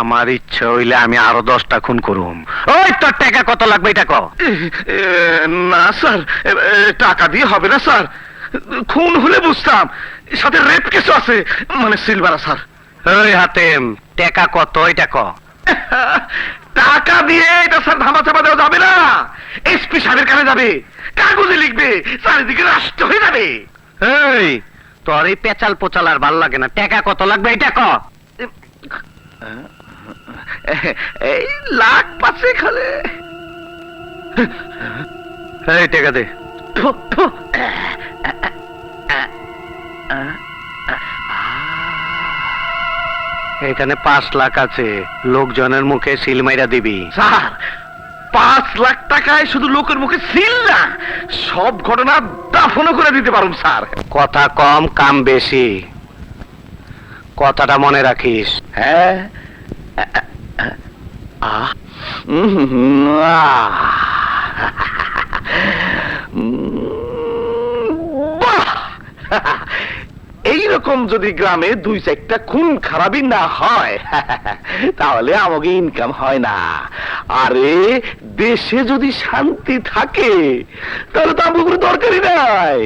আমার ইচ্ছা হইলে আমি আরও দশটা খুন করুম। ওই তোর টাকা কত লাগবে এটা ক না স্যার টাকা দিয়ে হবে না স্যার। খুন হলে বুঝতাম সাথে রেপ কেস আছে মানে সিলভারা স্যার। ওই হাতেম টাকা কত এটা ক টাকা দিয়ে এটা স্যার ধামা চাপা দেওয়া যাবে না। এসপি সাহেবের কানে যাবে কাগজে লিখবে চারিদিকে রাষ্ট্র হয়ে যাবে। এই তোর এই পেচাল পোচাল আর ভালো লাগে না। টাকা কত লাগবে এটা ক এই লাখ পাঁচেক হলে। এই টাকা দে। এখানে পাঁচ লাখ আছে। লোকজনের মুখে সিল মাইরা দিবি। স্যার পাঁচ লাখ টাকায় শুধু লোকের মুখে সিল না সব ঘটনা দাফনও করে দিতে পারুন স্যার। কথা কম কাম বেশি। কথাটা মনে রাখিস। হ্যাঁ! এইরকম যদি গ্রামে দুই চারটা খুন খারাপই না হয়, তাহলে আমাকে ইনকাম হয় না। আরে, দেশে যদি শান্তি থাকে, তাহলে তো কোনো দরকারই নাই।